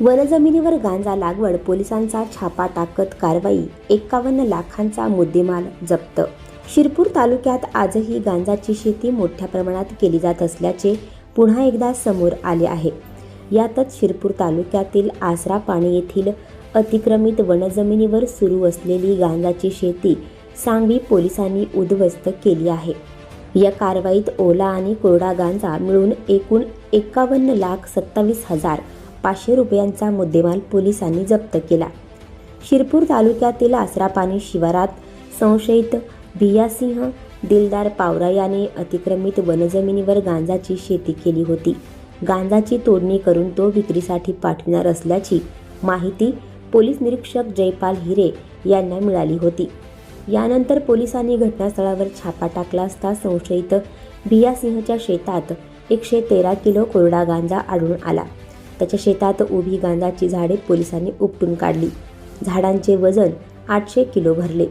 वनजमिनीवर गांजा लागवड पोलिसांचा छापा टाकत कारवाई एकावन्न लाखांचा मुद्देमाल जप्त. शिरपूर तालुक्यात आजही गांजाची शेती मोठ्या प्रमाणात केली जात असल्याचे पुन्हा एकदा समोर आले आहे. यातच शिरपूर तालुक्यातील आसरा पाणी येथील अतिक्रमित वनजमिनीवर सुरू असलेली गांजाची शेती सांगवी पोलिसांनी उद्ध्वस्त केली आहे. या कारवाईत ओला आणि कोरडा गांजा मिळून एकूण एकावन्न लाख सत्तावीस हजार पाचशे रुपयांचा मुद्देमाल पोलिसांनी जप्त केला. शिरपूर तालुक्यातील आसरापाणी शिवारात संशयित भियासिंह दिलदार पावरा याने अतिक्रमित वनजमिनीवर गांजाची शेती केली होती. गांजाची तोडणी करून तो विक्रीसाठी पाठविणार असल्याची माहिती पोलीस निरीक्षक जयपाल हिरे यांना मिळाली होती. यानंतर पोलिसांनी घटनास्थळावर छापा टाकला असता संशयित भियासिंहच्या शेतात एकशे तेरा किलो कोरडा गांजा आढळून आला. त्याच्या शेतात उभी गांजाची झाडे पोलिसांनी उपटून काढली. झाडांचे वजन आठशे किलो भरले.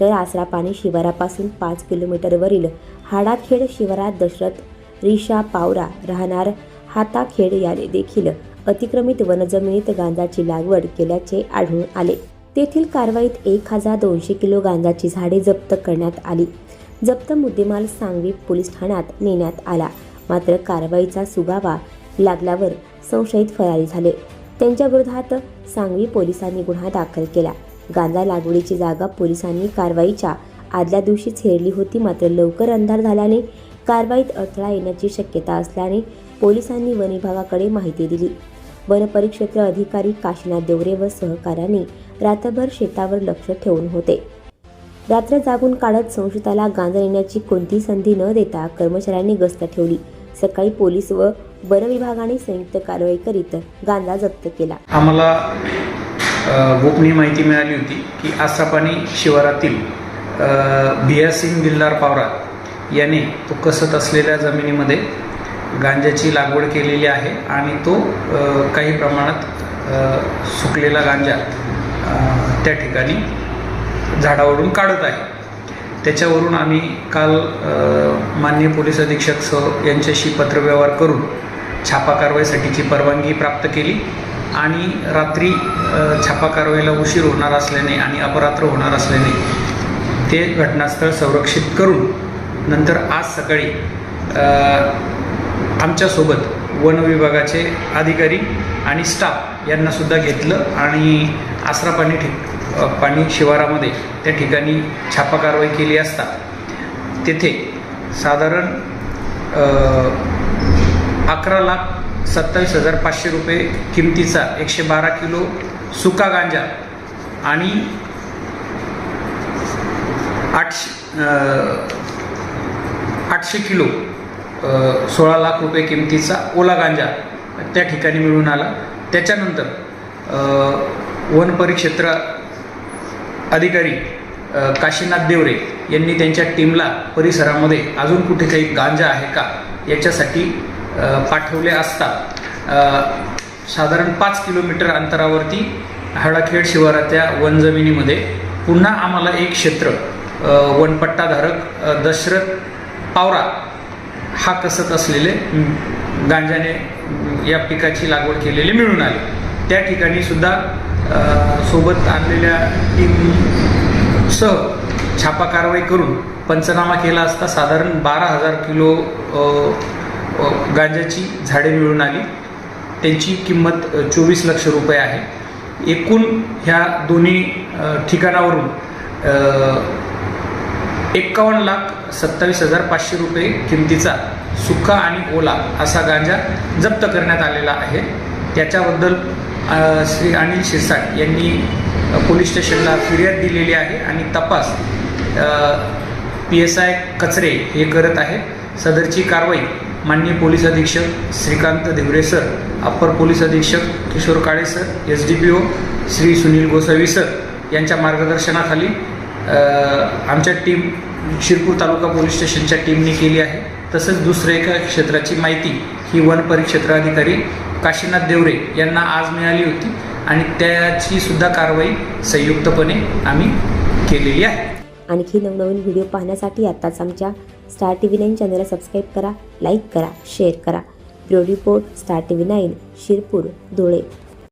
तर आसरा पाणी शिवारापासून पाच किलोमीटरवरील हाडाखेड शिवारात दशरथ रिशा पावरा राहणार हाताखेड याने देखील अतिक्रमित वनजमिनीत गांजाची लागवड केल्याचे आढळून आले. तेथील कारवाईत एक हजार दोनशे किलो गांजाची झाडे जप्त करण्यात आली. जप्त मुद्देमाल सांगवी पोलीस ठाण्यात नेण्यात आला. मात्र कारवाईचा सुगावा लागल्यावर संशयित फरारी झाले. त्यांच्या विरोधात सांगवी पोलिसांनी गुन्हा दाखल केला. गांजा लागवडीची जागा पोलिसांनी कारवाईच्या आदल्या दिवशीच हेरली होती. मात्र लवकर अंधार झाल्याने कारवाईत अडथळा येण्याची शक्यता असल्याने पोलिसांनी वन विभागाकडे माहिती दिली. वनपरिक्षेत्र अधिकारी काशीनाथ देवरे व सहकाऱ्यांनी रात्रभर शेतावर लक्ष ठेवून होते. रात्र जागून काढत संशयिताला गांजा नेण्याची कोणतीही संधी न देता कर्मचाऱ्यांनी गस्त ठेवली. सकाळी पोलीस व वन विभागाने संयुक्त कारवाई करीत गांजा जप्त केला. आम्हाला गोपनीय माहिती मिळाली होती की आसापाणी शिवारातील बिया सिंग दिलदार पावरा याने तो कसत असलेल्या जमिनीमध्ये गांजाची लागवड केलेली आहे आणि तो काही प्रमाणात सुकलेला गांजा त्या ठिकाणी झाडावरून काढत आहे. त्याच्यावरून आम्ही काल माननीय पोलीस अधीक्षक सह यांच्याशी पत्रव्यवहार करून छापा कारवाईसाठीची परवानगी प्राप्त केली आणि रात्री छापा कारवाईला उशीर होणार असल्याने आणि अपरात्र होणार असल्याने ते घटनास्थळ संरक्षित करून नंतर आज सकाळी आमच्यासोबत वन विभागाचे अधिकारी आणि स्टाफ यांनासुद्धा घेतलं आणि आसरा पाणी पाणी शिवारामध्ये त्या ठिकाणी छापा कारवाई केली असता. तेथे साधारण अकरा लाख सत्तावीस हजार पाचशे रुपये किमतीचा एकशे बारा किलो सुका गांजा आणि आठशे आठशे किलो सोळा लाख रुपये किमतीचा ओला गांजा त्या ठिकाणी मिळून आला. त्याच्यानंतर वन परिक्षेत्र अधिकारी काशीनाथ देवरे यांनी त्यांच्या टीमला परिसरामध्ये अजून कुठे काही गांजा आहे का याच्यासाठी पाठवले असता साधारण पाच किलोमीटर अंतरावरती हळाखेड शिवाराच्या वनजमिनीमध्ये पुन्हा आम्हाला एक क्षेत्र वनपट्टाधारक दशरथ पावरा हा कसत असलेले गांजाने या पिकाची लागवड केलेली मिळून आली. त्या ठिकाणी सुद्धा सोबत आणलेल्या टीम सह छापा कारवाई करून पंचनामा केला असता साधारण बारा हजार किलो गांजाची झाडे मिळून आली. त्यांची किंमत चोवीस लक्ष रुपये आहे. एकूण ह्या दोन्ही ठिकाणावरून एक्कावन्न लाख सत्तावीस हजार पाचशे रुपये किमतीचा सुका आणि ओला असा गांजा जप्त करण्यात आलेला आहे. त्याच्याबद्दल श्री अनिल शिरसाट यांनी पोलीस स्टेशनला फिर्याद दिलेली आहे आणि तपास पी एस आय कचरे हे करत आहे. सदरची कारवाई माननीय पोलीस अधीक्षक Shrikant Dhiware sir upper police अधीक्षक Kishor Kale sir S D P O Shri Sunil Gosavi sir यांच्या मार्गदर्शनाखाली आमच्या टीम शिरपूर तालुका पोलीस स्टेशनच्या टीमने केली आहे. तसंच दुसऱ्या एका क्षेत्राची माहिती ही वन परिक्षेत्र अधिकारी काशीनाथ देवरे यांना आज मिळाली होती. आणि त्याची सुद्धा कारवाई संयुक्तपणे आम्ही केलेली आहे. आणखी नवनवीन व्हिडिओ पाहण्यासाठी आत्ताच आमच्या स्टार टी व्ही नाईन चॅनलला सबस्क्राईब करा लाईक करा शेअर करा. Bureau report Star T V nine Shirpur Dhule.